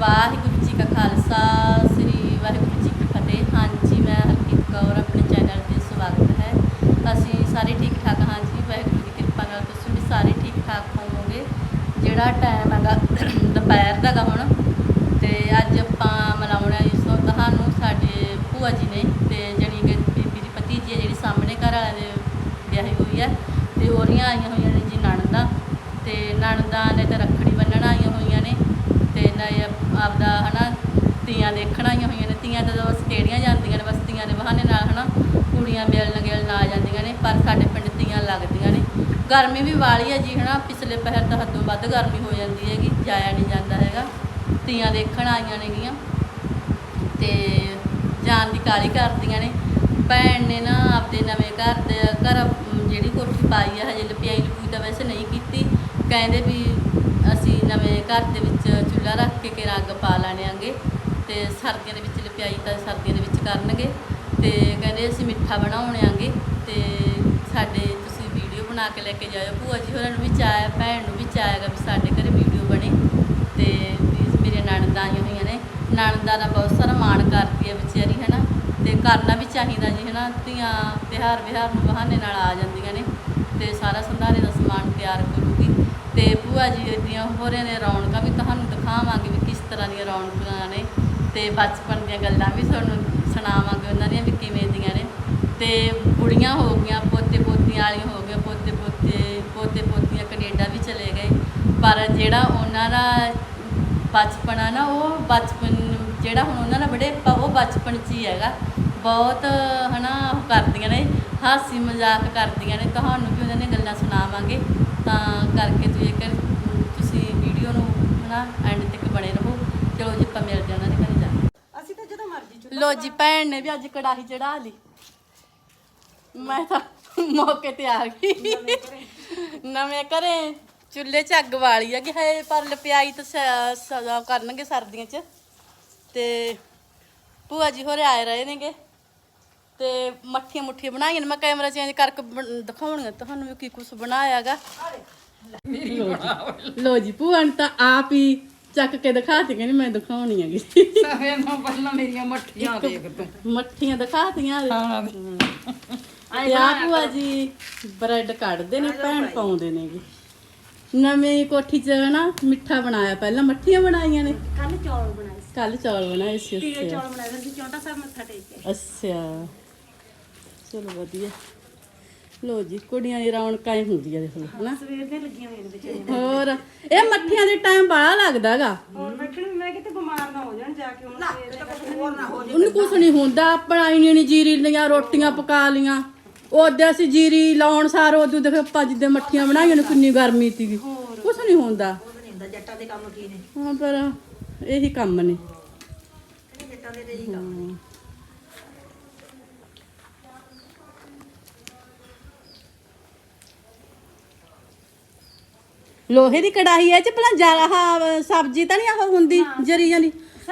ਵਾਹਿਗੁਰੂ ਜੀ ਕਾ ਖਾਲਸਾ, ਸ੍ਰੀ ਵਾਹਿਗੁਰੂ ਜੀ ਕੀ ਫਤਿਹ। ਹਾਂਜੀ, ਮੈਂ ਹਰਪ੍ਰੀਤ ਕੌਰ, ਆਪਣੇ ਚੈਨਲ ਤੇ ਸਵਾਗਤ ਹੈ। ਅਸੀਂ ਸਾਰੇ ਠੀਕ ਠਾਕ ਹਾਂ ਜੀ। ਵਾਹਿਗੁਰੂ ਦੀ ਕਿਰਪਾ ਨਾਲ ਤੁਸੀਂ ਵੀ ਸਾਰੇ ਠੀਕ ਠਾਕ ਹੋਵੋਗੇ। ਜਿਹੜਾ ਟਾਈਮ ਹੈਗਾ, ਦੁਪਹਿਰ ਦਾ ਗਾ ਹੁਣ, ਤੇ ਅੱਜ ਆਪਾਂ ਮਨਾਉਣਾ ਇਸ ਤੋਂ ਤੁਹਾਨੂੰ ਸਾਡੇ ਭੂਆ ਜੀ ਨੇ ਤੇ ਜਿਹੜੀ ਕਿ ਬੀਬੀ ਦੀ ਭਤੀਜੀ ਹੈ, ਜਿਹੜੀ ਸਾਹਮਣੇ ਘਰ ਵਾਲੇ ਦੇ ਵਿਆਹੀ ਹੋਈ ਹੈ, ਤੇ ਉਹਦੀਆਂ ਆਈਆਂ ਹੋਈਆਂ ਨੇ ਜੀ ਨਣਦਾਂ। ਤੇ ਨਣਦਾਂ ਨੇ ਤੇ ਰੱਖੜੀ ਬੰਨਣ ਆਈਆਂ ਹੋਈਆਂ ਨੇ ਤੇ ਨਾ ਇਹ ਆਪਦਾ ਹਨਾ ਤੀਆਂ ਦੇਖਣ ਆਈਆਂ ਹੋਈਆਂ ਨੇ ਤੀਆਂ ਤਾਂ ਬਸ ਜਾਂਦੀਆਂ ਨੇ ਬਸ ਤੀਆਂ ਦੇ ਬਹਾਨੇ ਨਾਲ, ਹਨਾ, ਕੁੜੀਆਂ ਮਿਲਣ ਗਿਲਣ ਆ ਜਾਂਦੀਆਂ ਨੇ, ਪਰ ਸਾਡੇ ਪਿੰਡ ਤੀਆਂ ਲੱਗਦੀਆਂ ਨੇ। ਗਰਮੀ ਵੀ ਵਾਲੀ ਹੈ ਜੀ, ਹਨਾ, ਪਿਛਲੇ ਪਹਿਰ ਤਾਂ ਹੱਦੋਂ ਵੱਧ ਗਰਮੀ ਹੋ ਜਾਂਦੀ ਹੈਗੀ, ਜਾਇਆ ਨਹੀਂ ਜਾਂਦਾ ਹੈਗਾ। ਤੀਆਂ ਦੇਖਣ ਆਈਆਂ ਨੇਗੀਆਂ ਤੇ ਜਾਣ ਦੀ ਕਾਲੀ ਕਰਦੀਆਂ ਨੇ। ਭੈਣ ਨੇ ਨਾ ਆਪਦੇ ਨਵੇਂ ਘਰ ਦੇ, ਘਰ ਜਿਹੜੀ ਕੋਠੀ ਪਾਈ ਆ, ਹਜੇ ਲਪਿਆਈ ਲਪੂਈ ਤਾਂ ਵੈਸੇ ਨਹੀਂ ਕੀਤੀ। ਕਹਿੰਦੇ ਵੀ ਅਸੀਂ ਨਵੇਂ ਘਰ ਦੇ ਵਿੱਚ ਚੁੱਲ੍ਹਾ ਰੱਖ ਕੇ, ਕਿ ਅੱਗ ਪਾ ਲਾਣਾਂਗੇ ਤੇ ਸਰਦੀਆਂ ਦੇ ਵਿੱਚ ਲਪਿਆਈ ਤਾਂ ਸਰਦੀਆਂ ਦੇ ਵਿੱਚ ਕਰਨਗੇ ਤੇ ਕਹਿੰਦੇ ਅਸੀਂ ਮਿੱਠਾ ਬਣਾਉਣਾਂਗੇ ਤੇ ਸਾਡੇ ਤੁਸੀਂ ਵੀਡੀਓ ਬਣਾ ਕੇ ਲੈ ਕੇ ਜਾਇਓ। ਭੂਆ ਜੀ ਹੋਰਾਂ ਨੂੰ ਵੀ ਚਾਹਿਆ ਭੈਣ ਨੂੰ ਵੀ ਚਾਹੇਗਾ ਵੀ ਸਾਡੇ ਘਰੇ ਵੀਡੀਓ ਬਣੇ ਤੇ ਵੀ ਮੇਰੇ ਨਣਦਾਂ ਆਈਆਂ ਹੋਈਆਂ ਨੇ। ਨਣਦਾਂ ਦਾ ਬਹੁਤ ਸਾਰਾ ਮਾਣ ਕਰਦੀ ਹੈ ਵਿਚਾਰੀ, ਹੈਨਾ? ਤੇ ਕਰਨਾ ਵੀ ਚਾਹੀਦਾ ਜੀ, ਹੈਨਾ? ਧੀਆਂ ਤਿਉਹਾਰ ਵਿਹਾਰ ਨੂੰ ਬਹਾਨੇ ਨਾਲ ਆ ਜਾਂਦੀਆਂ ਨੇ ਤੇ ਸਾਰਾ ਸੰਧਾਰੇ ਦਾ ਸਮਾਨ ਤਿਆਰ ਕਰੂਗੀ। ਤੇ ਭੂਆ ਜੀ ਦੀਆਂ ਹੋਰਿਆਂ ਨੇ ਰੌਣਕਾਂ ਵੀ ਤੁਹਾਨੂੰ ਦਿਖਾਵਾਂਗੇ ਵੀ ਕਿਸ ਤਰ੍ਹਾਂ ਦੀਆਂ ਰੌਣਕਾਂ ਨੇ। ਤੇ ਬਚਪਨ ਦੀਆਂ ਗੱਲਾਂ ਵੀ ਤੁਹਾਨੂੰ ਸੁਣਾਵਾਂਗੇ, ਉਹਨਾਂ ਦੀਆਂ ਵੀ ਕਿਵੇਂ ਦੀਆਂ ਨੇ। ਤੇ ਕੁੜੀਆਂ ਹੋ ਗਈਆਂ ਪੋਤੇ ਪੋਤੀਆਂ ਵਾਲੀਆਂ ਹੋ ਗਈਆਂ ਪੋਤੇ ਪੋਤੇ ਪੋਤੇ ਪੋਤੀਆਂ ਕੈਨੇਡਾ ਵੀ ਚਲੇ ਗਏ। ਪਰ ਜਿਹੜਾ ਉਹਨਾਂ ਦਾ ਬਚਪਨ ਆ ਨਾ, ਉਹ ਬਚਪਨ ਜਿਹੜਾ ਹੁਣ ਉਹਨਾਂ ਦਾ ਬੜੇ ਉਹ ਬਚਪਨ 'ਚ ਹੀ ਹੈਗਾ। ਬਹੁਤ ਹਨਾ, ਉਹ ਕਰਦੀਆਂ ਨੇ ਹਾਸੀ ਮਜ਼ਾਕ ਕਰਦੀਆਂ ਨੇ। ਤੁਹਾਨੂੰ ਵੀ ਉਹਨਾਂ ਦੀਆਂ ਗੱਲਾਂ ਸੁਣਾਵਾਂਗੇ ਤਾਂ ਕਰਕੇ ਤੁਸੀਂ ਇੱਕ ਤੁਸੀਂ ਵੀਡੀਓ ਨੂੰ ਹਨਾ ਐਂਡ ਤੱਕ ਬਣੇ ਰਹੋ ਚਲੋ ਜੀ ਆਪਾਂ ਮਿਲਦੇ ਹਾਂ ਉਹਨਾਂ ਦੇ ਘਰੇ ਜਾ ਕੇ ਅਸੀਂ ਤਾਂ ਜਦੋਂ ਮਰਜ਼ੀ ਚੁੱਲ੍ਹਾ ਲੋ ਜੀ, ਭੈਣ ਨੇ ਵੀ ਅੱਜ ਕੜਾਹੀ ਚੜਾ ਲਈ। ਮੈਂ ਤਾਂ ਮੌਕੇ ਤੇ ਆ ਗਈ। ਨਵੇਂ ਘਰੇ, ਚੁੱਲ੍ਹੇ 'ਚ ਅੱਗ ਵਾਲੀ ਆ ਕਿ ਹੈ ਪਰ ਲਪਿਆਈ ਤਾਂ ਸ- ਕਰਨਗੇ ਸਰਦੀਆਂ 'ਚ। ਤੇ ਭੂਆ ਜੀ ਹੋਰੇ ਆਏ ਰਹੇ ਨੇਗੇ। ਤੇ ਮੱਠੀਆਂ ਮੁੱਠੀਆਂ ਬਣਾਈਆਂ ਨੇ। ਮੈਂ ਕੈਮਰਾ ਚੇਂਜ ਕਰਕੇ ਬਣ- ਦਿਖਾਉਣੀਆਂ ਤੁਹਾਨੂੰ ਵੀ ਕੀ ਕੁਝ ਬਣਾਇਆਗਾ ਲੋ ਜੀ, ਭੂਆ ਨੇ ਤਾਂ ਆਪ ਹੀ ਚੱਕ ਕੇ ਦਿਖਾਤੀ ਕਹਿੰਦੀ ਮੈਂ ਦਿਖਾਉਣੀ ਹੈਗੀ। ਸਵੇਰ ਨੂੰ ਪਹਿਲਾਂ ਮੇਰੀਆਂ ਮੱਠੀਆਂ ਦੇਖ ਤੂੰ। ਮੱਠੀਆਂ ਦਿਖਾਤੀਆਂ ਹਾਂ। ਤੇ ਆ ਭੂਆ ਜੀ ਬ੍ਰੈਡ ਕੱਢਦੇ ਨੇ ਭੈਣ ਪਾਉਂਦੇ ਨੇਗੇ ਨਵੀਂ ਕੋਠੀ 'ਚ ਨਾ ਮਿੱਠਾ ਬਣਾਇਆ ਪਹਿਲਾਂ ਮੱਠੀਆਂ ਬਣਾਈਆਂ ਨੇ। ਕੱਲ ਚੌਲ ਬਣਾਏ ਸੀ। ਕੱਲ ਚੌਲ ਬਣਾਏ ਸੀ ਅੱਛਾ। ਚੌਲ ਬਣਾਏ ਸੀ ਚੌਂਟਾ ਸਾਹਿਬ ਮੱਥਾ ਟੇਕ ਕੇ ਅੱਛਾ। ਚਲੋ ਵਧੀਆ। ਲੋ ਜੀ ਕੁੜੀਆਂ ਦੀ ਰੌਣਕਾਂ ਹੀ ਹੁੰਦੀਆਂ ਦੇਖ ਲਓ ਹਨਾ? ਸਵੇਰ ਦੇ ਲੱਗੀਆਂ ਹੋਈਆਂ ਨੇ ਵਿਚਾਰੀਆਂ ਹੋਰ ਇਹ ਮੱਠੀਆਂ ਦੇ ਟਾਈਮ ਬੜਾ ਲੱਗਦਾਗਾ ਹੋਰ ਬੈਠਣ ਮੈਂ ਕਿਤੇ ਬਿਮਾਰ ਨਾ ਹੋ ਜਾਣ ਜਾ ਕੇ ਹੁਣ ਸਵੇਰ ਦੇ ਹੋਰ ਨਾ ਹੋ ਉਹਨੂੰ ਕੁਛ ਨਹੀਂ ਹੁੰਦਾ ਆਪਣਾ ਇੰਨੀ ਇੰਨੀ ਜੀਰੀ ਲੀਆਂ ਰੋਟੀਆਂ ਪਕਾ ਲੀਆਂ ਉਹਦੇ ਅਸੀਂ ਜੀਰੀ ਲਾਉਣ ਸਾਰ ਉਦੋਂ ਦੇਖ ਆਪਾਂ ਜਿੱਦੇ ਮੱਠੀਆਂ ਬਣਾਈਆਂ ਨੇ ਕਿੰਨੀ ਗਰਮੀ ਸੀਗੀ ਕੁਛ ਨਹੀਂ ਹੁੰਦਾ। ਨਹੀਂ ਹੁੰਦਾ ਜੱਟਾਂ ਦੇ ਕੰਮ ਕੀ ਨੇ? ਹਾਂ ਪਰ ਇਹੀ ਕੰਮ ਨੇ। ਜੱਟਾਂ ਦੇ ਤੇ ਹੀ ਕੰਮ ਲੋਹੇ ਦੀ ਕੜਾਹੀ ਐ ਚ ਭਲਾ ਜਾ ਆਹ ਸਬਜ਼ੀ ਤਾਂ ਨਹੀਂ ਆਹ ਹੁੰਦੀ ਜਰੀ ਜਾਂਦੀ।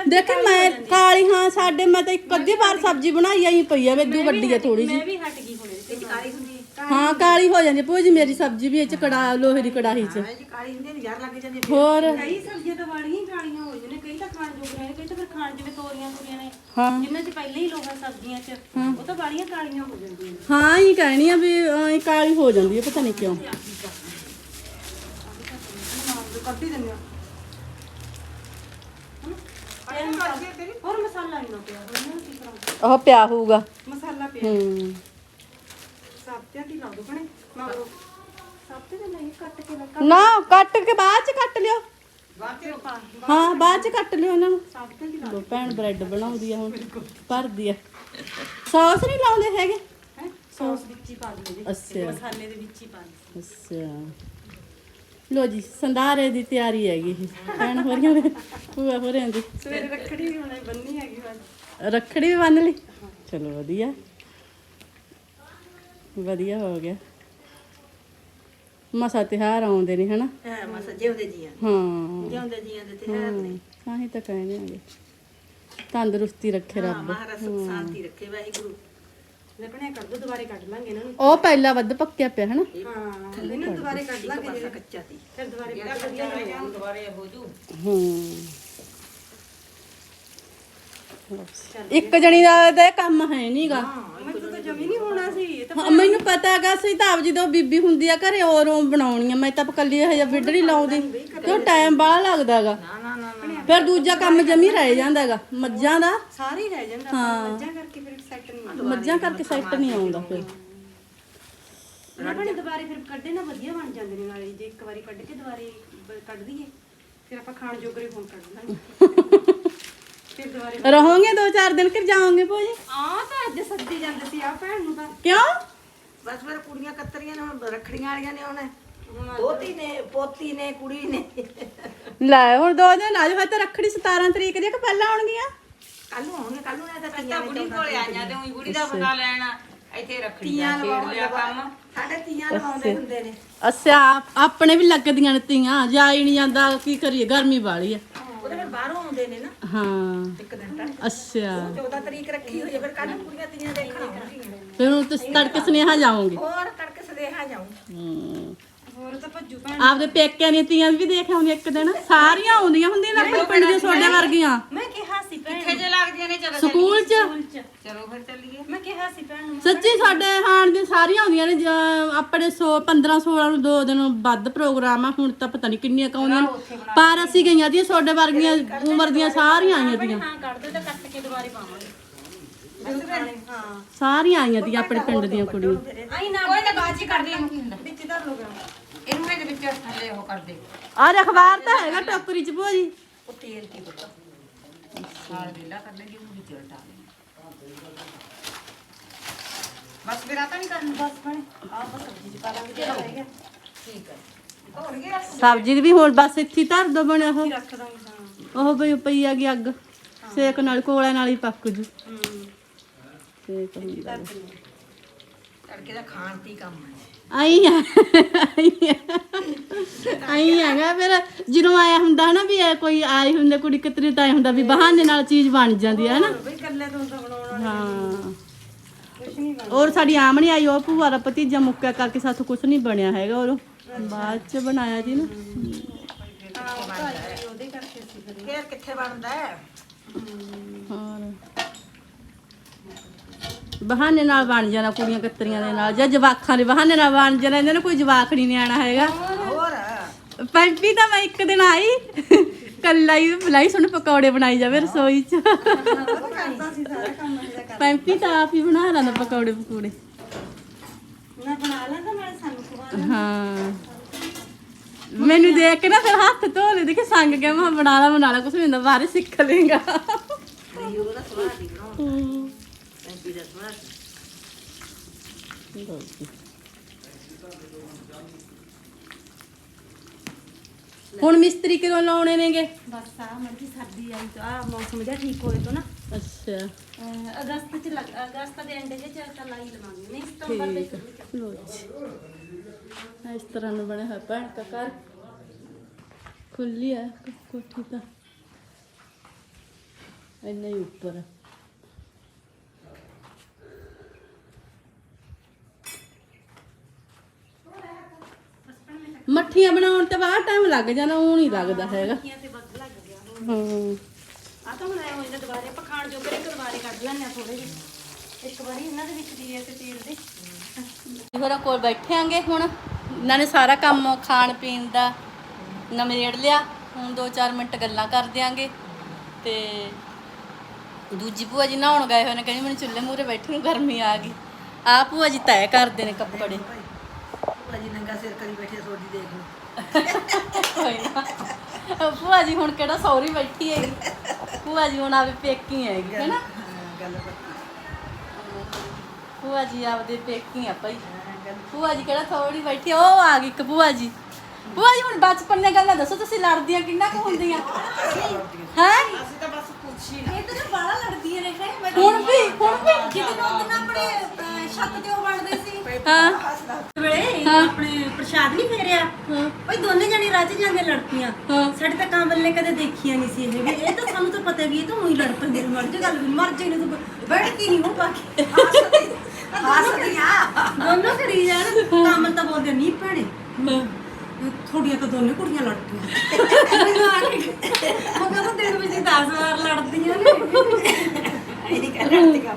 ਦੇਖ ਮੈਂ ਕਾਲੀ ਹਾਂ ਸਾਡੇ ਮੈਂ ਤਾਂ ਇੱਕ ਅੱਧੀ ਵਾਰ ਸਬਜ਼ੀ ਬਣਾਈ ਆਈ ਪਈ ਆ ਵੇਦੂ ਵੱਡੀ ਆ ਥੋੜੀ ਜੀ ਮੈਂ ਵੀ ਹਟ ਗਈ ਹੁਣ। ਇਹ ਚ ਕਾਲੀ ਹੁੰਦੀ ਹੈ ਹਾਂ ਕਾਲੀ ਹੋ ਜਾਂਦੀ ਭੂਆ ਜੀ ਮੇਰੀ ਸਬਜ਼ੀ ਵੀ ਇਹ ਚ ਕੜਾ ਲੋਹੇ ਦੀ ਕੜਾਹੀ ਚ। ਕਾਲੀ ਹੁੰਦੀ ਹੈ ਯਾਰ ਲੱਗ ਜਾਂਦੀ ਹੈ ਹੋਰ? ਕਈ ਸਬਜ਼ੀਆਂ ਤਾਂ ਵਾਲੀਆਂ ਹੀ ਕਾਲੀਆਂ ਹੋ ਜਾਂਦੀਆਂ ਕਈ ਤਾਂ ਖਾਣ ਜੋਗੀਆਂ ਨੇ ਕਈ ਤਾਂ ਫਿਰ ਖਾਣ ਜਿਵੇਂ ਤੋਰੀਆਂ ਤੋਰੀਆਂ ਨੇ। ਹਾਂ। ਜਿਨ੍ਹਾਂ 'ਚ ਪਹਿਲਾਂ ਹੀ ਲੋਹਾ ਸਬਜ਼ੀਆਂ 'ਚ ਉਹ ਤਾਂ ਵਾਲੀਆਂ ਕਾਲੀਆਂ ਹੋ ਜਾਂਦੀਆਂ ਨੇ। ਹਾਂ ਹੀ ਕਹਿਣੀ ਆ ਵੀ ਐਂ ਕਾਲੀ ਹੋ ਜਾਂਦੀ ਹੈ ਪਤਾ ਨਹੀਂ ਕਿਉਂ। ਕੱਢੀ ਦਿੰਦੇ ਆ। ਹੋਰ ਮਸਾਲਾ ਨਹੀਂ ਪਿਆ ਹੋਰ ਨਾ ਕੀ ਕਰਾਂ? ਉਹ ਪਿਆ ਹੋਊਗਾ। ਮਸਾਲਾ ਪਿਆ। ਹੂੰ। ਸਾਬਤਿਆਂ ਦੀ ਲਾ ਦੋ ਭਣੇ ਮੈਂ ਸਾਬਤੇ ਦੇ ਨਹੀਂ ਕੱਟ ਕੇ ਲੱਗਾ ਨਾ ਕੱਟ ਕੇ ਬਾਅਦ ਚ ਕੱਟ ਲਿਓ। ਹਾਂ ਬਾਅਦ ਚ ਕੱਟ ਲਿਓ ਇਹਨਾਂ ਨੂੰ। ਸਾਬਤਿਆਂ ਦੀ ਲਾ ਲੋ ਭੈਣ ਬ੍ਰੈਡ ਬਣਾਉਂਦੀ ਆ ਹੁਣ। ਭਰਦੀ ਆ। ਸੌਸ ਨਹੀਂ ਲਾਉਂਦੇ ਹੈਗੇ? ਹੈ? ਸੌਸ ਵਿੱਚ ਹੀ ਪਾ ਦਿਓ ਜੀ ਅੱਛਾ। ਮਸਾਲੇ ਦੇ ਵਿੱਚ ਹੀ ਪਾ ਦਿਓ ਅੱਛਾ। ਲੋ ਜੀ ਸੰਧਾਰੇ ਦੀ ਤਿਆਰੀ ਹੈਗੀ ਭੈਣ ਹੋ ਰਹੀਆਂ ਨੇ ਭੂਆ ਹੋ ਰਹੀਆਂ ਦੀ। ਸਵੇਰੇ ਰੱਖੜੀ ਵੀ ਹੁਣੇ ਬੰਨੀ ਹੈਗੀ ਬਸ ਰੱਖੜੀ ਵੀ ਬੰਨ ਲਈ? ਚਲੋ ਵਧੀਆ। ਵਧੀਆ ਹੋ ਗਿਆ। ਮਸਾ ਤਿਹਾਰ ਆਉਂਦੇ ਨੇ ਹਨਾ? ਹੈ ਮਸ ਜਿਉਂਦੇ ਜੀਆਂ ਹਾਂ। ਜਿਉਂਦੇ ਜੀਆਂ ਦੇ ਤੇ ਹੈ ਹਾਂ, ਤਾਂ ਹੀ ਤਾਂ ਕਹਿੰਦੇ ਆਂਗੇ ਤੰਦਰੁਸਤੀ ਰੱਖੇ ਹਾਂ ਰੱਬ। ਮਹਾਰਾਜ ਸੁਖ ਸ਼ਾਂਤੀ ਰੱਖੇ ਵਾਹਿਗੁਰੂ। ਲੈ ਭਣੇ ਕਰ ਦੋ ਦੁਬਾਰੇ ਕੱਢ ਲਾਂਗੇ ਇਹਨਾਂ ਨੂੰ। ਉਹ ਪਹਿਲਾਂ ਵੱਧ ਪੱਕਿਆ ਪਿਆ ਹਨਾ? ਹਾਂ ਇਹਨੂੰ ਦੁਬਾਰੇ ਕੱਢ ਇੱਕ ਲਾਂਗੇ ਪਾਸਾ ਕੱਚਾ ਸੀ। ਫਿਰ ਦੁਬਾਰੇ ਪਾ ਕੇ ਦੁਬਾਰੇ ਹੋ ਜੂ ਹੂੰ। ਇੱਕ ਜਣੀ ਦਾ ਤਾਂ ਇਹ ਕੰਮ ਹੈ ਨਹੀਂਗਾ ਮੈਨੂੰ ਤਾਂ ਜਮੀ ਨਹੀਂ ਹੋਣਾ ਸੀ ਇਹ ਤਾਂ ਹਾਂ, ਮੈਨੂੰ ਪਤਾ ਹੈਗਾ ਸੀ ਤਾਂ ਆਪ ਜਦੋਂ ਬੀਬੀ ਹੁੰਦੀ ਆ ਘਰੇ ਔਰੋਂ ਬਣਾਉਣੀ ਆ। ਮੈਂ ਤਾਂ ਕੱਲੀ ਇਹ ਨਹੀਂ ਲਾਉਂਦੀ ਕਿਉਂ ਟਾਈਮ ਬਾਹਲਾ ਲੱਗਦਾ ਹੈਗਾ। ਨਾ ਨਾ ਨਾ ਨਾ। ਫਿਰ ਦੂਜਾ ਕੰਮ ਜਮੀ ਰਹਿ ਜਾਂਦਾ ਹੈਗਾ ਮੱਝਾਂ ਦਾ। ਸਾਰੇ ਰਹਿ ਜਾਂਦਾ ਹਾਂ। ਮੱਝਾਂ ਕਰਕੇ ਫਿਰ ਸੈੱਟ ਨਹੀਂ ਹੁੰਦਾ। ਮੱਝਾਂ ਕਰਕੇ ਸੈੱਟ ਨਹੀਂ ਆਉਂਦਾ ਫਿਰ। ਨਾ ਬਣੇ ਦੁਬਾਰੇ ਫਿਰ ਕੱਢੇ ਨਾ ਵਧੀਆ ਬਣ ਜਾਂਦੇ ਨੇ ਨਾਲੇ। ਜੇ ਇੱਕ ਵਾਰੀ ਕੱਢ ਕੇ ਦੁਬਾਰੇ ਬ- ਕੱਢ ਦਈਏ ਫਿਰ ਆਪਾਂ ਖਾਣ ਜੋਗਰੇ ਹੁਣ ਕੱਢ ਲਾਂਗੇ। ਫਿਰ ਦੁਬਾਰੇ ਰਹੋਗੇ ਦੋ ਚਾਰ ਦਿਨ ਕਿ ਜਾਓਗੇ ਭੋਜੀ? ਆ ਤਾਂ ਅੱਜ ਸੱਦੀ ਜਾਂਦੇ ਸੀ ਆ ਭੈਣ ਨੂੰ ਤਾਂ। ਕਿਉਂ? ਬਸ ਫਿਰ ਕੁੜੀਆਂ ਕਤਰੀਆਂ ਨੇ ਹੁਣ ਰੱਖੜੀਆਂ ਵਾਲੀਆਂ ਨੇ ਹੁਣ। ਦੋਤੀ ਨੇ ਪੋਤੀ ਨੇ ਕੁੜੀ ਨੇ। ਲੈ ਹੁਣ ਦੋ ਦਿਨ ਆ ਜਾਓ ਤਾਂ ਰੱਖੜੀ 17 ਤਰੀਕ ਦੀ ਕਿ ਪਹਿਲਾਂ ਆਉਣਗੀਆਂ? ਕੱਲ ਨੂੰ ਆਉਣਗੇ ਕੱਲ ਨੂੰ ਨਾ ਤਾਂ ਤਾਂ ਤੀਆਂ ਨੇ ਬੁੜੀ ਕੋਲੇ ਆਈਆਂ ਤੇ ਉਹੀ ਬੁੜੀ ਦਾ ਪਤਾ ਲੈਣਾ ਇੱਥੇ ਰੱਖੜੀ ਦਾ ਤੀਆਂ ਛੇੜ ਲਵਾਉਣ ਲਿਆ ਕੰਮ। ਸਾਡੇ ਤੀਆਂ ਲਵਾਉਂਦੇ ਹੁੰਦੇ ਨੇ। ਅੱਛਾ ਆਪ- ਆਪਣੇ ਵੀ ਲੱਗਦੀਆਂ ਨੇ ਧੀਆਂ ਜਾ ਹੀ ਨਹੀਂ ਜਾਂਦਾ ਕੀ ਕਰੀਏ ਗਰਮੀ ਵਾਲੀ ਆ। ਉਹਦੇ ਫਿਰ ਬਾਹਰੋਂ ਆਉਂਦੇ ਨੇ ਨਾ। ਹਾਂ। ਇੱਕ ਦਿਨ ਤਾਂ। ਅੱਛਾ। 14 ਤਰੀਕ ਰੱਖੀ ਹੋਈ ਹੈ ਫਿਰ ਕੱਲ ਨੂੰ ਕੁੜੀਆਂ ਤੀਆਂ ਦੇਖਣ ਆਉਣਗੀਆਂ। ਫਿਰ ਹੁਣ ਤੁਸੀਂ ਤੜਕੇ ਸੁਨੇਹਾ ਜਾਓਗੇ? ਹੋਰ ਤੜਕੇ ਹਮ। ਹੋਰ ਤਾਂ ਭੱਜੂ ਭੈਣ। ਆਪਦੇ ਪੇਕਿਆਂ ਦੀਆਂ ਧੀਆਂ ਵੀ ਦੇਖ ਆਉਂਦੀਆਂ ਇੱਕ ਦਿਨ। ਸਾਰੀਆਂ ਆਉਂਦੀਆਂ ਹੁੰਦੀਆਂ ਨੇ ਆਪਣੇ ਪਿੰਡ ਦੇ ਛੋਡੇ ਵਰਗੀਆਂ। ਮੈਂ ਕਿਹਾ ਸੀ ਭੈਣ ਕਿੱਥੇ ਜੇ ਲੱਗਦੀਆਂ ਨੇ ਚਲੋ ਸਕੂਲ 'ਚ? ਚਲੋ ਫਿਰ ਚੱਲੀਏ। ਮੈਂ ਕਿਹਾ ਸੀ ਭੈਣ ਨੂੰ ਸੱਚੀ ਸਾਡੇ ਹਾਣ ਦੀਆਂ ਸਾਰੀਆਂ ਆਉਂਦੀਆਂ ਨੇ ਜਾਂ ਆਪਣੇ 100 15 16 ਨੂੰ ਦੋ ਦਿਨ ਵੱਧ ਪ੍ਰੋਗਰਾਮ ਆ ਹੁਣ ਤਾਂ ਪਤਾ ਨਹੀਂ ਕਿੰਨੀਆਂ ਕੁ ਆਉਂਦੀਆਂ ਨੇ। ਪਰ ਅਸੀਂ ਗਈਆਂ ਦੀਆਂ ਛੋਡੇ ਵਰਗੀਆਂ ਉਮਰ ਦੀਆਂ ਸਾਰੀਆਂ ਆਈਆਂ ਦੀਆਂ। ਹਾਂ ਕੱਢ ਦੋ ਤਾਂ ਕੱਟ ਕੇ ਦੁਬਾਰੇ ਪਾਵਾਂਗੇ। ਸਾਰੀਆਂ ਆਈਆਂ ਦੀਆਂ ਆਪਣੇ ਪਿੰਡ ਦੀਆਂ ਕੁੜੀਆਂ। ਆਈ ਨਾ ਕੋਈ ਨਾ ਬਾਜੀ ਕਰ ਦੇ ਵਿੱਚ ਧਰ ਲੋਗਾ ਇਹਨੂੰ ਇਹਦੇ ਵਿੱਚ ਥੱਲੇ ਉਹ ਕਰ ਦੇ। ਆਹ ਅਖਬਾਰ ਤਾਂ ਹੈਗਾ ਟੋਕਰੀ 'ਚ ਭੋਜੀ ਉਹ ਤੇਲ ਕੀ ਪਤਾ। ਨਾਲ ਵੇਲਾ ਕਰ ਲੈਂਦੀ ਉਹਨੂੰ ਵਿੱਚ ਉਲਟਾ ਬਸ ਫਿਰ ਆਤਾ ਨਹੀਂ ਕਰਨੀ ਬਸ ਬਣੇ ਆਹ ਬਸ ਸਬਜ਼ੀ ਚ ਪਾ ਲਾਂਗੇ ਜਿਹੜਾ ਰਹਿ ਗਿਆ। ਠੀਕ ਹੈ। ਹੋਰ ਗਿਆ ਸਬਜ਼ੀ ਵੀ ਹੁਣ ਬਸ ਇੱਥੇ ਹੀ ਧਰ ਦੋ ਬਣਿਆ ਉਹ। ਰੱਖ ਦਾਂਗੇ ਹਾਂ। ਉਹ ਪਈ ਪਈ ਆ ਗਈ ਅੱਗ। ਸੇਕ ਨਾਲ ਕੋਲੇ ਨਾਲ ਹੀ ਪੱਕ ਜੂ। ਹੂੰ। ਸੇਕ ਹੁੰਦਾ ਤੜਕੇ ਦਾ ਖਾਣ ਪੀ ਕੰਮ ਹੈ। ਆਈ ਆ। ਆਈ ਹੈਗਾ ਫਿਰ ਜਦੋਂ ਆਇਆ ਹੁੰਦਾ ਨਾ ਵੀ ਇਹ ਕੋਈ ਆਈ ਹੁੰਦੇ ਕੁੜੀ ਕਿਤਰੀ ਤਾਂ ਆਇਆ ਹੁੰਦਾ ਵੀ ਬਹਾਨੇ ਨਾਲ ਚੀਜ਼ ਬਣ ਜਾਂਦੀ ਹੈ ਨਾ? ਬਈ ਕੱਲੇ ਤੋਂ ਤਾਂ ਬਣਾਉਣਾ ਹਾਂ। ਕੁਛ ਨਹੀਂ ਬਣਦਾ। ਔਰ ਸਾਡੀ ਆਮਣੀ ਆਈ ਉਹ ਭੂਆ ਦਾ ਭਤੀਜਾ ਮੁੱਕਿਆ ਕਰਕੇ ਸਾਥੋਂ ਕੁਝ ਨਹੀਂ ਬਣਿਆ ਹੈਗਾ ਔਰ ਬਾਅਦ ਚ ਬਣਾਇਆ ਜੀ ਨਾ। ਉਹਦੇ ਕਰਕੇ ਸੀ ਫਿਰ ਫੇਰ ਕਿੱਥੇ ਬਣਦਾ ਹੈ? ਹੋਰ। ਬਹਾਨੇ ਨਾਲ ਬਣ ਜਾਣਾ ਕੁੜੀਆਂ ਕਤਰੀਆਂ ਦੇ ਨਾਲ ਜਾਂ ਜਵਾਖਾਂ ਦੇ ਬਹਾਨੇ ਨਾਲ ਬਣ ਜਾਣਾ ਇਹਨਾਂ ਨੂੰ ਕੋਈ ਜਵਾਖ ਨਹੀਂ ਨਿਆਣਾ ਹੈਗਾ। ਹੋਰ। ਪੈਂਪੀ ਤਾਂ ਮੈਂ ਇੱਕ ਦਿਨ ਆਈ ਕੱਲਾ ਹੀ ਬੁਲਾਈ ਸੁਣ ਪਕੌੜੇ ਬਣਾਈ ਜਾਵੇ ਰਸੋਈ 'ਚ। ਪੈਂਪੀ ਤਾਂ ਆਪ ਹੀ ਬਣਾ ਲੈਂਦਾ ਪਕੌੜੇ ਪਕੌੜੇ। ਨਾ ਬਣਾ ਲੈਂਦਾ ਨਾਲੇ ਸਾਨੂੰ ਖਵਾ ਹਾਂ। ਮੈਨੂੰ ਦੇਖ ਕੇ ਨਾ ਫਿਰ ਹੱਥ ਧੋ ਲੈ ਦੇਖੇ ਸੰਗ ਗਿਆ ਮੈਂ ਬਣਾ ਲਾ ਬਣਾ ਲਾ ਕੁਛ ਨਹੀਂ ਹੁੰਦਾ ਬਾਹਰ ਸਿੱਖ ਲੇਗਾ ਸਵਾਦ ਹੀ। ਹੁਣ ਮਿਸਤਰੀ ਕਿਦੋਂ ਲਾਉਣੇ ਨੇਗੇ? ਬਸ ਆ ਮਰਜ਼ੀ ਸਰਦੀ ਆਈ ਤਾਂ ਆ ਮੌਸਮ ਜਿਹਾ ਠੀਕ ਹੋਏ ਤੋਂ ਨਾ। ਅੱਛਾ। ਅਗਸਤ ਚ ਲੱਗ ਅਗਸਤ ਦੇ ਐਂਡ ਚ ਤਾਂ ਲਾਈ ਲਵਾਂਗੇ। ਨਹੀਂ ਸਤੰਬਰ ਦੇ ਲੋ ਜੀ। ਇਸ ਤਰ੍ਹਾਂ ਨੂੰ ਬਣਿਆ ਹੋਇਆ ਭੈਣ ਦਾ ਘਰ। ਖੁੱਲੀ ਹੈ ਕੋਠੀ ਤਾਂ। ਇੰਨਾ ਉੱਪਰ। ਹੈ ਮੱਠੀਆਂ ਬਣਾਉਣ ਤੇ ਬਾਅਦ ਟਾਈਮ ਲੱਗ ਜਾਂਦਾ ਉਹ ਨਹੀਂ ਲੱਗਦਾ ਹੈਗਾ। ਕੀਆਂ ਤੇ ਵੱਧ ਲੱਗ ਗਿਆ ਹਾਂ। ਆ ਤਾਂ ਹੁਣ ਆਇਆ ਹੋਇਆ ਦੁਬਾਰੇ ਆਪਾਂ ਖਾਣ ਜੋਗਰੇ ਇੱਕ ਦੁਬਾਰੇ ਕੱਢ ਲੈਣੇ ਆ ਥੋੜੇ ਜਿਹੇ। ਇੱਕ ਵਾਰੀ ਇਹਨਾਂ ਦੇ ਵਿੱਚ ਦੀਏ ਤੇ ਤੇਲ ਦੇ। ਹੋਰਾਂ ਕੋਲ ਬੈਠਿਆਂਗੇ ਹੁਣ। ਇਹਨਾਂ ਨੇ ਸਾਰਾ ਕੰਮ ਖਾਣ ਪੀਣ ਦਾ ਨਮੇੜ ਲਿਆ। ਹੁਣ 2-4 ਮਿੰਟ ਗੱਲਾਂ ਕਰ ਦਿਆਂਗੇ ਤੇ ਦੂਜੀ ਭੂਆ ਜੀ ਨਹਾਉਣ ਗਏ ਹੋਏ ਨੇ ਕਹਿੰਦੀ ਮੈਨੂੰ ਚੁੱਲ੍ਹੇ ਮੂਰੇ ਬੈਠੀ ਨੂੰ ਗਰਮੀ ਆ ਗਈ। ਆ ਭੂਆ ਜੀ ਤੈਅ ਕਰਦੇ ਨੇ ਕੱਪੜੇ। ਭਾਜੀ ਨੰਗਾ ਸਿਰ ਕਰੀ ਬੈਠੇ ਸੋਡੀ ਦੇਖ ਲਓ। ਕੋਈ ਨਾ। ਭੂਆ ਜੀ ਹੁਣ ਕਿਹੜਾ ਸੌਰੀ ਬੈਠੀ ਹੈਗੀ। ਭੂਆ ਜੀ ਹੁਣ ਆਵੇ ਪੇਕੀ ਹੈਗੀ ਹੈਨਾ ਹਾਂ, ਗੱਲ ਪੱਕੀ। ਭੂਆ ਜੀ ਆਪਦੇ ਪੇਕੀ ਆ ਭਾਈ। ਭੂਆ ਜੀ ਕਿਹੜਾ ਥੋੜੀ ਬੈਠੀ ਆ, ਉਹ ਆ ਗਈ ਇੱਕ ਭੂਆ ਜੀ। ਭੂਆ ਜੀ ਹੁਣ ਬਚਪਨ ਦੀਆਂ ਗੱਲਾਂ ਦੱਸੋ ਤੁਸੀਂ ਲੜਦੀਆਂ ਕਿੰਨਾ ਕੁ ਹੁੰਦੀਆਂ? ਹੈ? ਅਸੀਂ ਤਾਂ ਬਸ ਪੁੱਛੀ ਇਹ ਤਾਂ ਨਾ ਬਾਹਲਾ ਲੜਦੀਆਂ ਨੇ ਹੈ ਮੈਂ ਹੁਣ ਵੀ ਹੁਣ ਵੀ ਜਦੋਂ ਉਹ ਦਿਨ ਆਪਣੇ ਅਹ, ਛੱਤ ਤੇ ਉਹ ਬਣਦੇ ਸੀ। ਹਾਂ। ਪ੍ਰਸ਼ਾਦ ਨਹੀਂ ਫੇਰਿਆ ਹਾਂ। ਭਾਈ ਦੋਨੇ ਜਣੇ ਰੱਜ ਜਾਂਦੇ ਲੜਦੀਆਂ ਹਾਂ। ਸਾਡੇ ਤਾਂ ਕਾਂਵਲ ਨੇ ਕਦੇ ਦੇਖੀਆਂ ਨਹੀਂ ਸੀ ਇਹ ਵੀ। ਇਹ ਤਾਂ ਸਾਨੂੰ ਤਾਂ ਪਤਾ ਵੀ ਇਹ ਤਾਂ ਉਹੀ ਲੜ ਪੈਂਦੇ ਨੇ ਮਰ ਜੇ ਗੱਲ ਵੀ ਮਰ ਜੇ ਨਹੀਂ ਤੂੰ ਬੈਠਦੀ ਨਹੀਂ ਉਹ ਬਾਕੀ ਹੱਸਦੀਆਂ ਦੋਨੋਂ ਕਰੀ ਜਾਣ। ਕਾਮਲ ਤਾਂ ਬੋਲਦੇ ਨਹੀਂ ਭੈਣੇ। ਥੋੜੀਆਂ ਤਾਂ ਦੋਨੇ ਕੁੜੀਆਂ ਲੜਦੀਆਂ। ਮੈਨੂੰ ਆ ਕੇ ਉਹ ਕਹਿੰਦਾ ਦਿਨ ਵਿੱਚ 10 ਵਾਰ ਲੜਦੀਆਂ ਨੇ। ਲੜਦੀਆਂ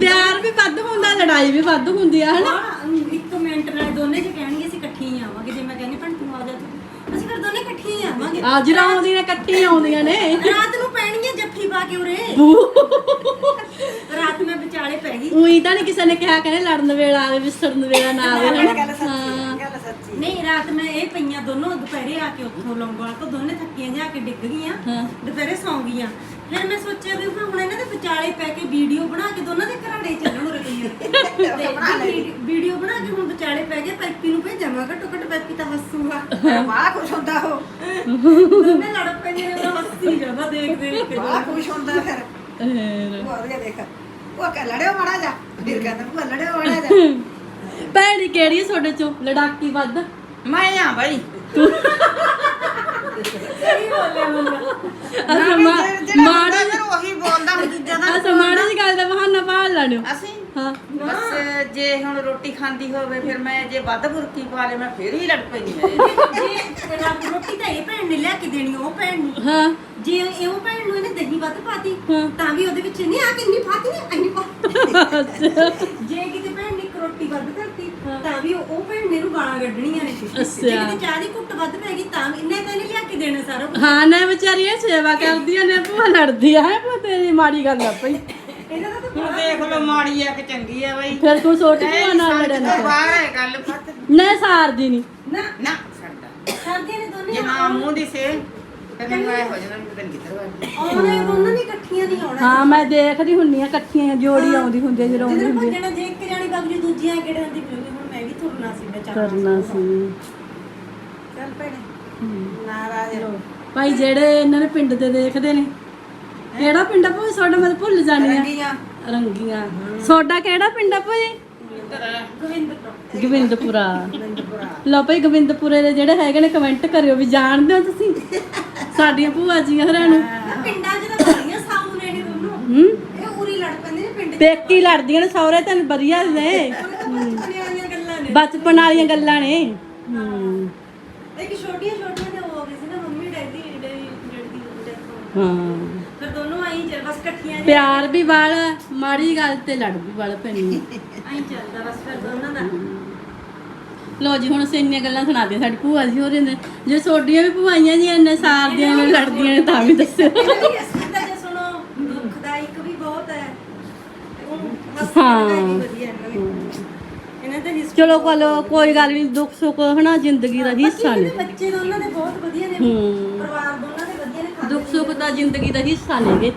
ਪਿਆਰ ਵੀ ਵੱਧ ਹੁੰਦਾ ਲੜਾਈ ਵੀ ਵੱਧ ਹੁੰਦੀ ਆ ਹਨਾ। ਹਾਂ ਇੱਕ ਮਿੰਟ ਨਾਲ ਦੋਨੇ ਚ ਕਹਿਣਗੇ ਅਸੀਂ ਇਕੱਠੇ ਹੀ ਆਵਾਂਗੇ ਜੇ ਮੈਂ ਕਹਿੰਦੀ ਭੈਣ ਤੂੰ ਆ ਜਾ ਤੂੰ ਅਸੀਂ ਫਿਰ ਦੋਨੇ ਆਵਾਂਗੇ ਅੱਜ ਆਉਂਦੀਆਂ ਨੇ ਇਕੱਠੀਆਂ ਆਉਂਦੀਆਂ ਨੇ। ਰਾਤ ਨੂੰ ਪੈਣਗੀਆਂ ਜੱਫੀ ਪਾ ਕੇ ਉਰੇ। ਰਾਤ ਮੈਂ ਵਿਚਾਲੇ ਪੈ ਗਈ। ਉਹੀ ਤਾਂ ਨਹੀਂ ਕਿਸੇ ਨੇ ਕਿਹਾ ਕਹਿੰਦੇ ਲੜਨ ਵੇਲਾ ਆਵੇ ਵਿਸਰਨ ਵੇਲਾ ਨਾ ਆਵੇ ਗੱਲ ਹਨਾ? ਸੱਚੀ ਗੱਲ ਸੱਚੀ। ਨਹੀਂ ਰਾਤ ਮੈਂ ਇਹ ਪਈਆਂ ਦੋਨੋਂ ਦੁਪਹਿਰੇ ਆ ਕੇ ਉੱਥੋਂ ਲੌਂਗਵਾਲ ਤੋਂ ਦੋਨੇ ਥੱਕੀਆਂ ਜਾ ਕੇ ਡਿੱਗ ਗਈਆਂ। ਦੁਪਹਿਰੇ ਸੌਂ ਗਈਆਂ। ਫਿਰ ਮੈਂ ਸੋਚਿਆ ਵੀ ਹੁਣ ਇਹਨਾਂ ਦੇ ਵਿਚਾਲੇ ਪੈ ਕੇ ਵੀਡੀਓ ਬਣਾ ਕੇ ਦੋਨਾਂ ਦੇ ਘਰਾੜੇ ਚੱਲਣ ਰਹੀਆਂ ਵੀਡੀਓ ਬਣਾ ਕੇ ਹੁਣ ਵਿਚਾਲੇ ਪੈ ਗਏ ਪੈਪੀ ਨੂੰ ਭੇਜਾਂਗਾ ਘੱਟੋ ਘੱਟ ਪੈਪੀ ਤਾਂ ਹੱਸੂਗਾ ਬੜਾ ਖੁਸ਼ ਹੁੰਦਾ ਉਹ। ਦੋਨੇ ਲੜ ਪੈਂਦੇ ਨੇ ਮੈਂ ਹੱਸੀ ਜਾਂਦਾ ਦੇਖ ਦੇਖ ਕੇ। ਬੜਾ ਖੁਸ਼ ਹੁੰਦਾ ਫਿਰ। ਉਹ ਵਧੀਆ ਦੇਖ। ਉਹ ਕਹ ਲੜਿਓ ਮਾੜਾ ਜਾ ਫਿਰ ਕਹਿੰਦਾ ਉਹ ਲੜਿਓ ਮਾੜਾ ਜਾ ਭੈਣੀ ਕਿਹੜੀ ਤੁਹਾਡੇ ਚੋਂ? ਲੜਾਕੀ ਵੱਧ। ਮੈਂ ਆ ਬਾਈ। ਸਹੀ ਬੋਲਿਆ ਮੁੰਡਾ ਖਾਂਦੀ ਹੋਵੇ ਫਿਰ ਮੈਂ ਜੇ ਵੱਧ ਬੁਰਕੀ ਪਾ ਲੇ ਮੈਂ ਫਿਰ ਹੀ ਲੜ ਪੈਂਦੀ ਹਾਂ। ਜੇ ਰਾਤ ਰੋਟੀ ਤਾਂ ਇਹ ਭੈਣ ਨੇ ਲਿਆ ਕੇ ਦੇਣੀ ਉਹ ਭੈਣ ਨੂੰ। ਹਾਂ। ਜੇ ਇਹ ਉਹ ਭੈਣ ਨੂੰ ਇਹਨੇ ਦਹੀਂ ਵੱਧ ਪਾਤੀ ਹਾਂ। ਤਾਂ ਵੀ ਉਹਦੇ ਵਿੱਚ ਨਹੀਂ ਆ ਕਿੰਨੀ ਪਾਤੀ ਨਹੀਂ ਇੰਨੀ ਪਾ ਜੇ ਕਿਤੇ ਭੈਣ ਨੇ ਰੋਟੀ ਵੱਧ ਕਰਤੀ ਤਾਂ ਵੀ ਉਹ ਭੈਣ ਨੇ ਨੂੰ ਗਾਲਾਂ ਕੱਢਣੀਆਂ ਨੇ। ਜੇ। ਕਿਤੇ ਚਾਹ ਦੀ ਘੁੱਟ ਵੱਧ ਪੈ ਗਈ ਤਾਂ ਵੀ ਇਹਨੇ ਤਾਂ ਇਹਨੇ ਲਿਆ ਕੇ ਦੇਣਾ ਸਾਰਾ ਕੁਛ। ਹਾਂ ਨਾ ਸੇਵਾ ਭੂਆ ਭੂਆ ਤੇਰੀ ਮਾੜੀ ਗੱਲ ਆ ਹੁਣ ਦੇਖ ਲਓ ਮਾੜੀ ਆ ਕਿ ਚੰਗੀ ਆ ਬਾਈ। ਫਿਰ ਤੂੰ ਸੋਚ ਭੂਆ ਨਾਲ ਲੜਨ ਤੋਂ ਬਾਹਰ ਹੈ ਗੱਲ ਪਤ ਨਹੀਂ ਸਾਰਦੀ ਨਹੀਂ ਨਾ। ਨਾ ਛੱਡਦਾ ਸਰਦੀਆਂ ਨੇ ਦੋਨੇ ਜੇ ਨਾ ਮੂੰਹ ਦੀ ਸੇ ਫਿਰ ਮੈਨੂੰ ਐ ਹੋ ਜਾਣਾ ਵੀ ਪਤਾ ਨੀ ਕਿੱਧਰ ਵਗ ਆਉਣੇ ਦੋਨਾਂ ਨੇ ਇਕੱਠੀਆਂ ਨਹੀਂ ਆਉਣਾ। ਹਾਂ ਮੈਂ ਦੇਖਦੀ ਹੁੰਨੀ ਆ ਇਕੱਠੀਆਂ ਜੋੜੀ ਆਉਂਦੀ ਹੁੰਦੀ ਆ ਜਦੋਂ ਆਉਂਦੀ ਜਦੋਂ ਹੁੰਦੀ ਆ। ਭੱਜਣਾ ਜੇ ਇੱਕ ਜਾਣੀ ਬਗਲੀ ਦੂਜੀਆਂ ਕਿਹੜੇ ਦੀ ਫਿਰੂਗੀ ਹੁਣ ਮੈਂ ਵੀ ਤੁਰਨਾ ਸੀ ਮੈਂ ਚਾਹ ਕਰਨਾ ਸੀ। ਚੱਲ ਭੈਣੇ ਨਾਰਾਜ਼ ਭਾਈ ਜਿਹੜੇ ਇਹਨਾਂ ਨੇ ਪਿੰਡ ਤੇ ਦੇਖਦੇ ਨੇ ਕਿਹੜਾ ਪਿੰਡ ਆ ਭਾਈ ਤੁਹਾਡਾ ਮੈਂ ਤਾਂ ਭੁੱਲ ਜਾਣੀ ਆ ਰੰਗੀਆਂ ਰੰਗੀਆਂ। ਤੁਹਾਡਾ ਕਿਹੜਾ ਪਿੰਡ ਆ ਗੋਬਿੰਦਪੁਰਾ। ਨੰਦਪੁਰਾ ਲਓ ਭਾਈ ਗੋਬਿੰਦਪੁਰੇ ਦੇ ਜਿਹੜੇ ਹੈਗੇ ਨੇ ਕਮੈਂਟ ਕਰਿਓ ਵੀ ਜਾਣਦੇ ਹੋ ਤੁਸੀਂ? ਸਾਡੀਆਂ ਭੂਆ ਜੀਆਂ ਹਰਾਂ ਨੂੰ। ਆਹ ਪਿੰਡਾਂ 'ਚ ਤਾਂ ਬੜੀਆਂ ਸਾਊ ਨੇ ਇਹ ਦੋਨੋਂ। ਹੂੰ? ਇਹ ਉਰੀ ਲੜ ਪੈਂਦੇ ਨੇ ਪਿੰਡ 'ਚ। ਪੇਕੀ ਲੜਦੀਆਂ ਨੇ ਸਹੁਰੇ ਤਾਂ ਵਧੀਆ ਨੇ। ਬਚਪਨ ਵਾਲੀਆਂ ਗੱਲਾਂ ਨੇ। ਬਚਪਨ ਵਾਲੀਆਂ ਗੱਲਾਂ ਨੇ। ਹੂੰ। ਇੱਕ ਛੋਟੀਆਂ ਛੋਟੀਆਂ ਤੇ ਹੋ ਗਈ ਸੀ ਨਾ ਮੰਮੀ ਡੈਡੀ ਡੈਡੀ ਡੈਡੀ ਦੀ death ਹੋ ਗਈ। ਹਾਂ ਫਿਰ ਦੋਨੋਂ ਆਈ ਚੱਲ ਬਸ ਇਕੱਠੀਆਂ ਪਿਆਰ ਵੀ ਵਾਲ ਮਾੜੀ ਗੱਲ ਤੇ ਲੜ ਵੀ ਵਾਲ ਪੈਣੀ ਆਈ ਚੱਲਦਾ ਬਸ ਫਿਰ ਦੋਨਾਂ ਦਾ। ਲੋ ਜੀ ਹੁਣ ਅਸੀਂ ਇੰਨੀਆਂ ਗੱਲਾਂ ਸੁਣਾਦੇ ਸਾਡੀ ਭੂਆ ਜੀ ਹੋ ਰਹੇ ਨੇ ਜੇ ਤੁਹਾਡੀਆਂ ਵੀ ਭੂਆਈਆਂ ਜੀ ਇੰਨੇ ਸਾਰਦੀਆਂ ਨੇ ਲੜਦੀਆਂ ਨੇ ਤਾਂ ਵੀ ਦੱਸਿਓ। ਇਹਨਾਂ ਦੀ ਅਸਲੀਤਾ ਜੇ ਸੁਣੋ ਦੁਖਦਾਇਕ ਵੀ ਬਹੁਤ ਹੈ। ਤੇ ਉਹ ਹੱਸਣ ਹਾਂ। ਦਾ ਵੀ ਵਧੀਆ ਇਹਨਾਂ ਦੀ। ਇਹਨਾਂ ਦਾ ਹਿੱਸਾ ਚਲੋ ਕੋਲੋ ਕੋਈ ਗੱਲ ਨਹੀਂ ਦੁੱਖ ਸੁੱਖ ਹਨਾ ਜ਼ਿੰਦਗੀ ਦਾ ਹਿੱਸਾ ਨੇ। ਬੱਚੇ ਦੋਨਾਂ ਦੇ ਬਹੁਤ ਵਧੀਆ ਨੇ। ਹੂੰ ਪਰਿਵਾਰ ਦੋਨਾਂ ਦੇ ਵਧੀਆ ਨੇ ਖਾਂਦੇ ਦੁੱਖ ਸੁੱਖ ਤਾਂ ਜ਼ਿੰਦਗੀ ਦਾ ਹਿੱਸਾ ਨੇਗੇ।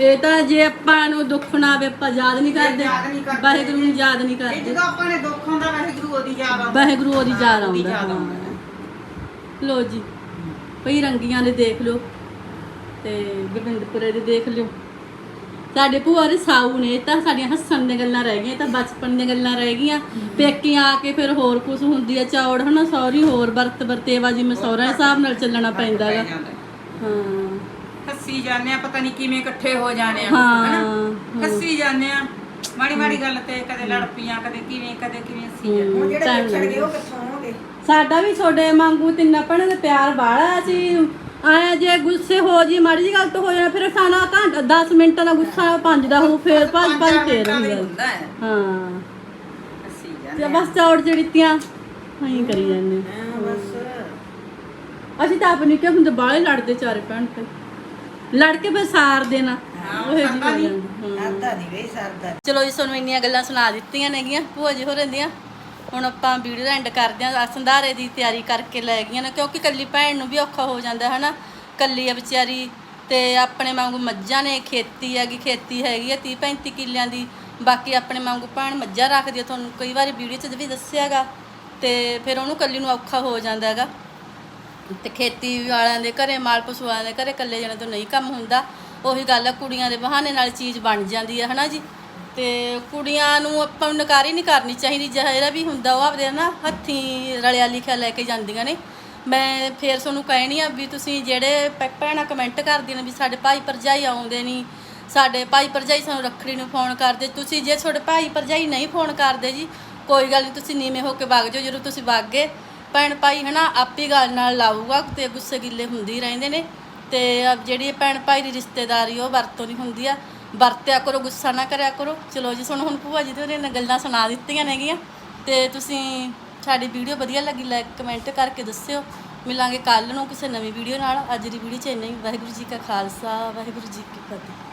ਇਹ ਤਾਂ ਜੇ ਆਪਾਂ ਨੂੰ ਦੁੱਖ ਨਾ ਆਵੇ ਆਪਾਂ ਯਾਦ ਨਹੀਂ ਕਰਦੇ ਯਾਦ ਨਹੀਂ ਕਰਦੇ। ਵਾਹਿਗੁਰੂ ਨੂੰ ਯਾਦ ਨਹੀਂ ਇਹ ਕਰਦੇ। ਜਦੋਂ ਆਪਾਂ ਨੇ ਦੁੱਖ ਹੁੰਦਾ ਵਾਹਿਗੁਰੂ ਉਹਦੀ ਯਾਦ ਆਉਂਦਾ। ਵਾਹਿਗੁਰੂ ਉਹਦੀ ਯਾਦ ਉਹਦੀ ਆਉਂਦਾ। ਯਾਦ ਆਉਂਦਾ। ਹਾਂ। ਲੋ ਜੀ ਭਈ ਰੰਗੀਆਂ ਦੇ ਦੇਖ ਲਓ ਤੇ ਗੋਬਿੰਦਪੁਰੇ ਦੇ ਦੇਖ ਲਿਓ। ਸਾਡੇ ਭੂਆ ਦੇ ਸਾਊ ਨੇ ਇਹ ਤਾਂ ਸਾਡੀਆਂ ਹੱਸਣ ਦੀਆਂ ਗੱਲਾਂ ਰਹਿ ਗਈਆਂ ਇਹ ਤਾਂ ਬਚਪਨ ਦੀਆਂ ਗੱਲਾਂ ਰਹਿ ਗਈਆਂ। ਪੇਕੀਆਂ ਆ ਕੇ ਫਿਰ ਹੋਰ ਕੁਝ ਹੁੰਦੀ ਆ ਚੌੜ ਹਨਾ ਸੌਰੀ ਹੋਰ ਵਰਤ ਵਰਤੇਵਾ ਜਿਵੇਂ ਸਹੁਰਾ ਹਿਸਾਬ ਨਾਲ ਚੱਲਣਾ ਪੈਂਦਾ ਗਾ। ਪੈ ਜਾਂਦਾ। ਹਾਂ। ਹੱਸੀ ਜਾਂਦੇ ਆ ਪਤਾ ਨਹੀਂ ਕਿਵੇਂ ਇਕੱਠੇ ਹੋ ਜਾਣੇ ਆ ਹਾਂ। ਹੱਸੀ ਜਾਂਦੇ ਆ ਮਾੜੀ ਮਾੜੀ ਗੱਲ ਤੇ ਕਦੇ ਲੜ ਪਈਆਂ ਕਦੇ ਕਿਵੇਂ ਕਦੇ ਕਿਵੇਂ ਹੱਸੀ ਜਾਂਦੇ ਹੁਣ ਜਿਹੜੇ ਵਿਛੜ ਗਏ ਉਹ ਕਿੱਥੋਂ ਆਉਣਗੇ ਸਾਡਾ ਵੀ ਤੁਹਾਡੇ ਵਾਂਗੂ ਤਿੰਨਾਂ ਭੈਣਾਂ ਦੇ ਪਿਆਰ ਬਾੜਾ ਸੀ ਆਇਆ ਜੇ ਗੁੱਸੇ ਹੋ ਜੀ ਮਾੜੀ ਜੀ ਗੱਲ ਤੋਂ ਹੋ ਜਾਣਾ ਫਿਰ ਸਾਨਾ ਘੰਟਾ 10 ਮਿੰਟਾਂ ਦਾ ਗੁੱਸਾ ਪੰਜ ਦਾ ਹੋ ਫਿਰ ਪੰਜ ਪੰਜ ਚਾਰ ਫੇਰ ਮਿੰਟਾਂ ਦਾ ਹੀ ਹੁੰਦਾ ਹੁੰਦਾ ਹੈ। ਹਾਂ। ਹੱਸੀ ਤੇ ਜਾਂਦੇ ਬਸ ਚੌੜ ਚੜੀਤੀਆਂ ਹਾਂ ਕਰੀ ਜਾਂਦੇ। ਹਾਂ ਬਸ। ਅਸੀਂ ਤਾਂ ਆਪਣੀ ਕਿ ਹੁੰਦੇ ਬਾਲੇ ਲੜਦੇ ਚਾਰੇ ਭੈਣ ਤੇ। ਲੜ ਕੇ ਫਿਰ ਸਾਰ ਦੇਣਾ। ਹਾਂ, ਉਹ ਜਿਹੀ ਸਰਦਾ ਹੋ ਨੀ। ਜਾਂਦੀ, ਹਾਂ। ਸਰਦਾ ਨਹੀਂ ਵੇ ਸਰਦਾ ਚਲੋ ਜੀ ਤੁਹਾਨੂੰ ਇੰਨੀਆਂ ਗੱਲਾਂ ਸੁਣਾ ਦਿੱਤੀਆਂ ਨੇਗੀਆਂ ਭੂਆ ਜੀ ਹੋ ਰਹਿੰਦੀਆਂ ਹੁਣ ਆਪਾਂ ਵੀਡੀਓ ਦਾ ਐਂਡ ਕਰਦੇ ਆਂ ਸੰਧਾਰੇ ਦੀ ਤਿਆਰੀ ਕਰਕੇ ਲੈ ਗਈਆਂ ਨੇ ਕਿਉਂਕਿ ਕੱਲੀ ਭੈਣ ਨੂੰ ਵੀ ਔਖਾ ਹੋ ਜਾਂਦਾ ਹੈ ਨਾ ਕੱਲੀ ਆ ਵਿਚਾਰੀ ਤੇ ਆਪਣੇ ਵਾਂਗੂ ਮੱਝਾਂ ਨੇ ਖੇਤੀ ਹੈਗੀ ਖੇਤੀ ਹੈਗੀ ਆ 30 35 ਕਿੱਲਿਆਂ ਦੀ ਬਾਕੀ ਆਪਣੇ ਵਾਂਗੂ ਭੈਣ ਮੱਝਾਂ ਰੱਖਦੀ ਆ ਤੁਹਾਨੂੰ ਕਈ ਵਾਰੀ ਵੀਡੀਓ 'ਚ ਵੀ ਦੱਸਿਆਗਾ ਤੇ ਫਿਰ ਉਹਨੂੰ ਕੱਲੀ ਨੂੰ ਔਖਾ ਹੋ ਜਾਂਦਾ ਹੈਗਾ। ਤੇ ਖੇਤੀ ਵਾਲਿਆਂ ਦੇ ਘਰੇ, ਮਾਲ ਪਸ਼ੂ ਵਾਲਿਆਂ ਦੇ ਘਰੇ ਇਕੱਲੇ ਜਣੇ ਤੋਂ ਨਹੀਂ ਕੰਮ ਹੁੰਦਾ। ਉਹੀ ਗੱਲ ਆ, ਕੁੜੀਆਂ ਦੇ ਬਹਾਨੇ ਨਾਲ ਚੀਜ਼ ਬਣ ਜਾਂਦੀ ਹੈ ਹਨਾ ਜੀ? ਤੇ ਕੁੜੀਆਂ ਨੂੰ ਆਪਾਂ ਨੂੰ ਨਕਾਰੀ ਨਹੀਂ ਕਰਨੀ ਚਾਹੀਦੀ, ਜਿਹੜਾ ਵੀ ਹੁੰਦਾ ਉਹ ਆਪਦੇ ਨਾ ਹੱਥੀਂ ਰਲਿਆ ਲਿਖਿਆ ਲੈ ਕੇ ਜਾਂਦੀਆਂ ਨੇ। ਮੈਂ ਫੇਰ ਤੁਹਾਨੂੰ ਕਹਿਣੀ ਆ ਵੀ ਤੁਸੀਂ ਜਿਹੜੇ ਭੈ- ਭੈਣਾਂ ਕਮੈਂਟ ਕਰਦੀਆਂ ਨੇ ਵੀ ਸਾਡੇ ਭਾਈ ਭਰਜਾਈ ਆਉਂਦੇ ਨਹੀਂ ਸਾਡੇ ਭਾਈ ਭਰਜਾਈ ਸਾਨੂੰ ਰੱਖੜੀ ਨੂੰ ਫੋਨ ਕਰਦੇ, ਤੁਸੀਂ ਜੇ ਤੁਹਾਡੇ ਭਾਈ ਭਰਜਾਈ ਨਹੀਂ ਫੋਨ ਕਰਦੇ ਜੀ, ਕੋਈ ਗੱਲ ਨਹੀਂ ਤੁਸੀਂ ਨੀਵੇਂ ਹੋ ਕੇ ਵਗ ਜਾਓ, ਜਦੋਂ ਤੁਸੀਂ ਵਗ ਗਏ ਭੈਣ ਭਾਈ ਹਨਾ, ਆਪੀ ਗੱਲ ਨਾਲ ਲਾਊਗਾ ਤੇ ਗੁੱਸੇ ਗਿੱਲੇ ਹੁੰਦੀ ਰਹਿੰਦੇ ਨੇ। ਤੇ ਜਿਹੜੀ ਭੈਣ ਭਾਈ ਦੀ ਰਿਸ਼ਤੇਦਾਰੀ ਉਹ ਵਰਤੋਂ ਨਹੀਂ ਹੁੰਦੀ ਆ। ਵਰਤਿਆ ਕਰੋ, ਗੁੱਸਾ ਨਾ ਕਰਿਆ ਕਰੋ। ਚਲੋ ਜੀ, ਸੁਣ ਹੁਣ ਭੂਆ ਜੀ ਦੇ, ਉਹਨੇ ਗੱਲਾਂ ਸੁਣਾ ਦਿੱਤੀਆਂ ਨੇਗੀਆਂ। ਤੇ ਤੁਸੀਂ ਸਾਡੀ ਵੀਡੀਓ ਵਧੀਆ ਲੱਗੀ ਲਾਈਕ ਕਮੈਂਟ ਕਰਕੇ ਦੱਸਿਓ। ਮਿਲਾਂਗੇ ਕੱਲ ਨੂੰ ਕਿਸੇ ਨਵੀਂ ਵੀਡੀਓ ਨਾਲ। ਅੱਜ ਦੀ ਵੀਡੀਓ ਚ ਇੰਨਾ ਹੀ। ਵਾਹਿਗੁਰੂ ਜੀ ਕਾ ਖਾਲਸਾ, ਵਾਹਿਗੁਰੂ ਜੀ ਕੀ ਫਤਿਹ।